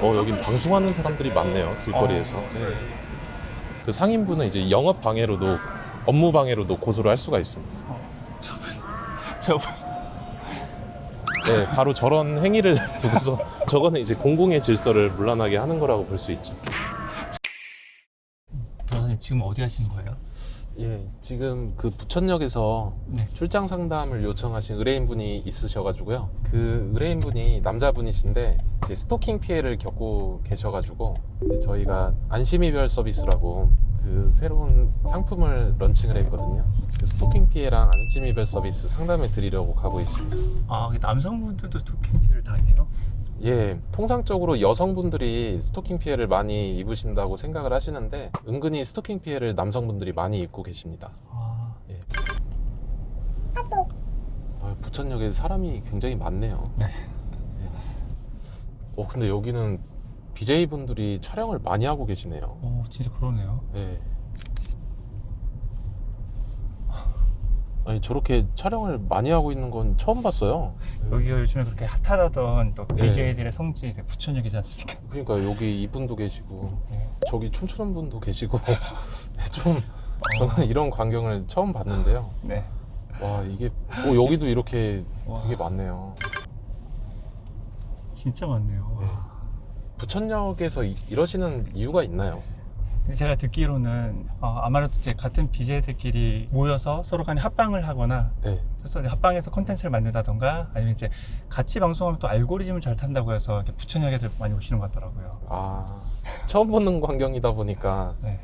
어 여긴 방송하는 사람들이 많네요 길거리에서. 네. 그 상인분은 이제 영업 방해로도 업무 방해로도 고소를 할 수가 있습니다. 저 네, 바로 저런 행위를 두고서 저거는 이제 공공의 질서를 문란하게 하는 거라고 볼 수 있죠. 변호사님 지금 어디 가시는 거예요? 예, 지금 그 부천역에서 네. 출장 상담을 요청하신 의뢰인분이 있으셔가지고요. 그 의뢰인분이 남자분이신데 이제 스토킹 피해를 겪고 계셔가지고 이제 저희가 안심이별 서비스라고 그 새로운 상품을 런칭을 했거든요. 그 스토킹 피해랑 안심 이별 서비스 상담해 드리려고 가고 있습니다. 아 남성분들도 스토킹 피해를 당해요? 예, 통상적으로 여성분들이 스토킹 피해를 많이 입으신다고 생각을 하시는데 은근히 스토킹 피해를 남성분들이 많이 입고 계십니다. 아 예. 아, 부천역에 사람이 굉장히 많네요. 네. 예. 어, 근데 여기는 BJ 분들이 촬영을 많이 하고 계시네요. 어, 진짜 그러네요. 예. 아니 저렇게 촬영을 많이 하고 있는 건 처음 봤어요. 예. 여기가 요즘에 그렇게 핫하다던 또 네. BJ들의 성지 이제 부천역이지 않습니까? 그러니까 여기 이분도 계시고 네. 저기 춤추는 분도 계시고 좀 저는 이런 광경을 처음 봤는데요. 네. 와 이게 어, 여기도 이렇게 와. 되게 많네요. 진짜 많네요. 네. 와. 부천역에서 이, 이러시는 이유가 있나요? 제가 듣기로는 어, 아마도 이제 같은 BJ들끼리 모여서 서로 간에 합방을 하거나 네. 그래서 합방해서 콘텐츠를 만든다던가 아니면 이제 같이 방송하면 또 알고리즘을 잘 탄다고 해서 이렇게 부천역에들 많이 오시는 것 같더라고요. 아 처음 보는 광경이다 보니까 네.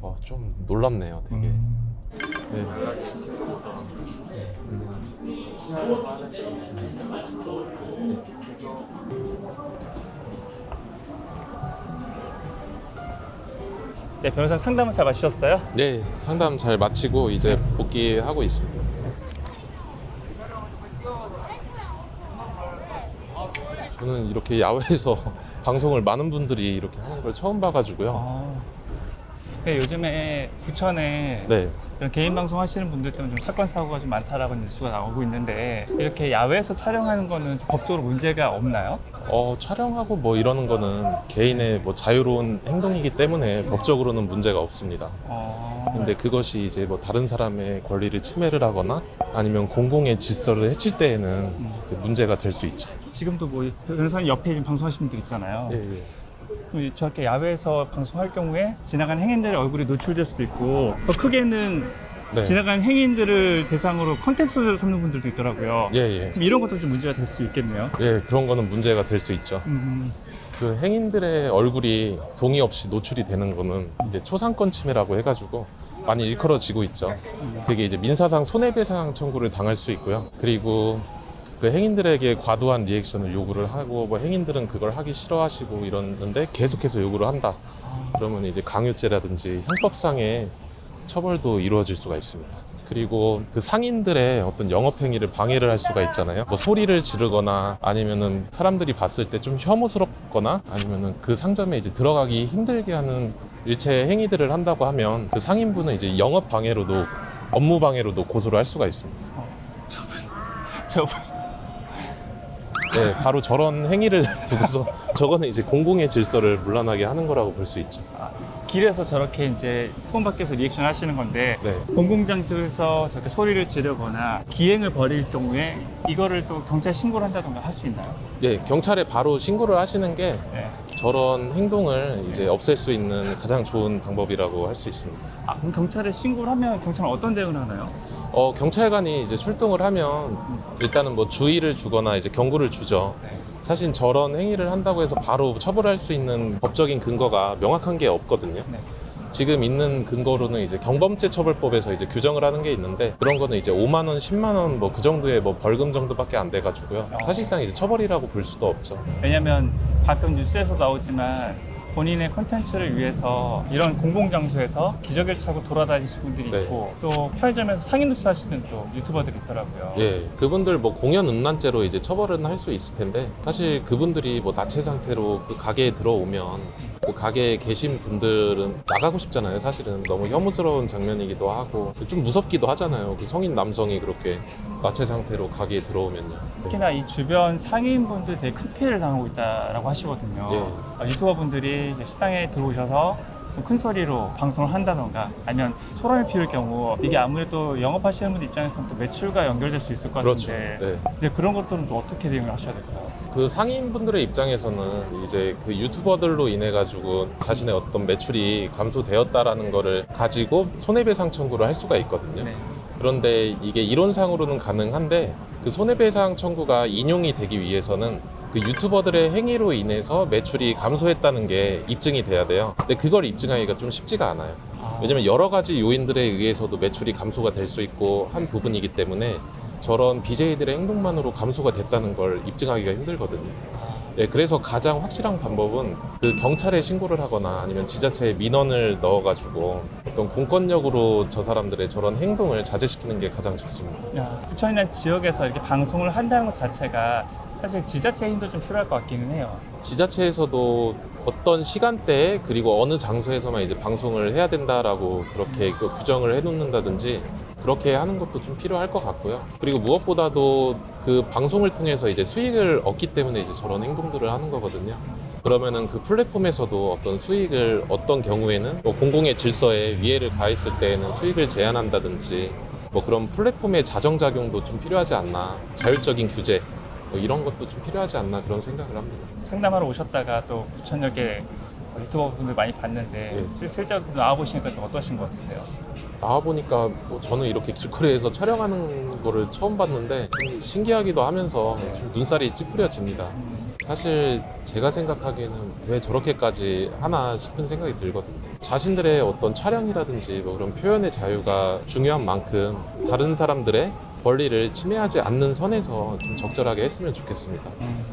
어, 좀 놀랍네요. 되게. 음, 네. 네, 변호사 상담을 잘 마치셨어요? 네, 상담 잘 마치고 이제 복귀하고 있습니다. 저는 이렇게 야외에서 방송을 많은 분들이 이렇게 하는 걸 처음 봐가지고요. 아. 네, 요즘에 부천에 네, 이런 개인 방송 하시는 분들 때문에 좀 사건 사고가 좀 많다라고 뉴스가 나오고 있는데 이렇게 야외에서 촬영하는 거는 법적으로 문제가 없나요? 어, 촬영하고 뭐 이러는 거는 개인의 뭐 자유로운 행동이기 때문에 법적으로는 문제가 없습니다. 어... 근데 그것이 이제 뭐 다른 사람의 권리를 침해를 하거나 아니면 공공의 질서를 해칠 때에는 이제 문제가 될 수 있죠. 지금도 뭐 변호사님 옆에 지금 방송하시는 분들 있잖아요. 예, 예. 그럼 저렇게 야외에서 방송할 경우에 지나가는 행인들의 얼굴이 노출될 수도 있고 더 크게는 네. 지나가는 행인들을 대상으로 컨텐츠를 삼는 분들도 있더라고요. 예, 예. 그럼 이런 것도 좀 문제가 될 수 있겠네요. 예, 그런 거는 문제가 될 수 있죠. 음, 그 행인들의 얼굴이 동의 없이 노출이 되는 거는 이제 초상권 침해라고 해가지고 많이 일컬어지고 있죠. 되게 이제 민사상 손해배상 청구를 당할 수 있고요. 그리고 그 행인들에게 과도한 리액션을 요구를 하고 뭐 행인들은 그걸 하기 싫어하시고 이러는데 계속해서 요구를 한다. 그러면 이제 강요죄라든지 형법상의 처벌도 이루어질 수가 있습니다. 그리고 그 상인들의 어떤 영업 행위를 방해를 할 수가 있잖아요. 뭐 소리를 지르거나 아니면은 사람들이 봤을 때 좀 혐오스럽거나 아니면은 그 상점에 이제 들어가기 힘들게 하는 일체 행위들을 한다고 하면 그 상인분은 이제 영업 방해로도 업무 방해로도 고소를 할 수가 있습니다. 저 네, 바로 저런 행위를 두고서 저거는 이제 공공의 질서를 문란하게 하는 거라고 볼 수 있죠. 길에서 저렇게 이제 후원 밖에서 리액션 하시는 건데 네. 공공장소에서 저렇게 소리를 지르거나 기행을 벌일 경우에 이거를 또 경찰 신고를 한다던가 할 수 있나요? 예, 경찰에 바로 신고를 하시는 게 네. 저런 행동을 이제 없앨 수 있는 가장 좋은 방법이라고 할 수 있습니다. 아, 그럼 경찰에 신고를 하면 경찰은 어떤 대응을 하나요? 어, 경찰관이 이제 출동을 하면 일단은 뭐 주의를 주거나 이제 경고를 주죠. 네. 사실 저런 행위를 한다고 해서 바로 처벌할 수 있는 법적인 근거가 명확한 게 없거든요. 네. 지금 있는 근거로는 이제 경범죄 처벌법에서 이제 규정을 하는 게 있는데 그런 거는 이제 5만 원, 10만 원 뭐 그 정도의 뭐 벌금 정도밖에 안 돼 가지고요. 사실상 이제 처벌이라고 볼 수도 없죠. 왜냐면 가끔 뉴스에서 나오지만 본인의 컨텐츠를 위해서 이런 공공장소에서 기저귀를 차고 돌아다니시는 분들이 네. 있고 또 편의점에서 상인 뉴스 하시는 또 유튜버들이 있더라고요. 예, 그분들 뭐 공연 음란죄로 이제 처벌은 할 수 있을 텐데 사실 그분들이 뭐 나체 상태로 그 가게에 들어오면 그 가게에 계신 분들은 나가고 싶잖아요. 사실은 너무 혐오스러운 장면이기도 하고 좀 무섭기도 하잖아요. 그 성인 남성이 그렇게 마체 상태로 가게에 들어오면요. 특히나 이 주변 상인분들 되게 큰 피해를 당하고 있다라고 하시거든요. 예. 아, 유튜버분들이 이제 시장에 들어오셔서 좀 큰 소리로 방송을 한다던가 아니면 소란을 피울 경우 이게 아무래도 영업하시는 분들 입장에서는 또 매출과 연결될 수 있을 것 그렇죠. 같은데 네. 근데 그런 것들은 또 어떻게 대응을 하셔야 될까요? 그 상인분들의 입장에서는 이제 그 유튜버들로 인해 가지고 자신의 어떤 매출이 감소되었다라는 거를 가지고 손해배상 청구를 할 수가 있거든요. 네. 그런데 이게 이론상으로는 가능한데 그 손해배상 청구가 인용이 되기 위해서는 그 유튜버들의 행위로 인해서 매출이 감소했다는 게 입증이 돼야 돼요. 근데 그걸 입증하기가 좀 쉽지가 않아요. 아, 왜냐면 여러 가지 요인들에 의해서도 매출이 감소가 될 수 있고 한 부분이기 때문에 저런 BJ들의 행동만으로 감소가 됐다는 걸 입증하기가 힘들거든요. 예, 그래서 가장 확실한 방법은 그 경찰에 신고를 하거나 아니면 지자체에 민원을 넣어가지고 어떤 공권력으로 저 사람들의 저런 행동을 자제시키는 게 가장 좋습니다. 야, 부천이나 지역에서 이렇게 방송을 한다는 것 자체가 사실 지자체 힘도 좀 필요할 것 같기는 해요. 지자체에서도 어떤 시간대에 그리고 어느 장소에서만 이제 방송을 해야 된다라고 그렇게 그 규정을 해놓는다든지 그렇게 하는 것도 좀 필요할 것 같고요. 그리고 무엇보다도 그 방송을 통해서 이제 수익을 얻기 때문에 이제 저런 행동들을 하는 거거든요. 그러면은 그 플랫폼에서도 어떤 수익을 어떤 경우에는 뭐 공공의 질서에 위해를 가했을 때에는 수익을 제한한다든지 뭐 그런 플랫폼의 자정작용도 좀 필요하지 않나 자율적인 규제 뭐 이런 것도 좀 필요하지 않나 그런 생각을 합니다. 상담하러 오셨다가 또 부천역에 유튜버 분들 많이 봤는데 예. 실- 실제로 나와보시니까 또 어떠신 것 같으세요? 나와 보니까 뭐 저는 이렇게 길거리에서 촬영하는 거를 처음 봤는데 좀 신기하기도 하면서 좀 눈살이 찌푸려집니다. 사실 제가 생각하기에는 왜 저렇게까지 하나 싶은 생각이 들거든요. 자신들의 어떤 촬영이라든지 뭐 그런 표현의 자유가 중요한 만큼 다른 사람들의 권리를 침해하지 않는 선에서 좀 적절하게 했으면 좋겠습니다. 음,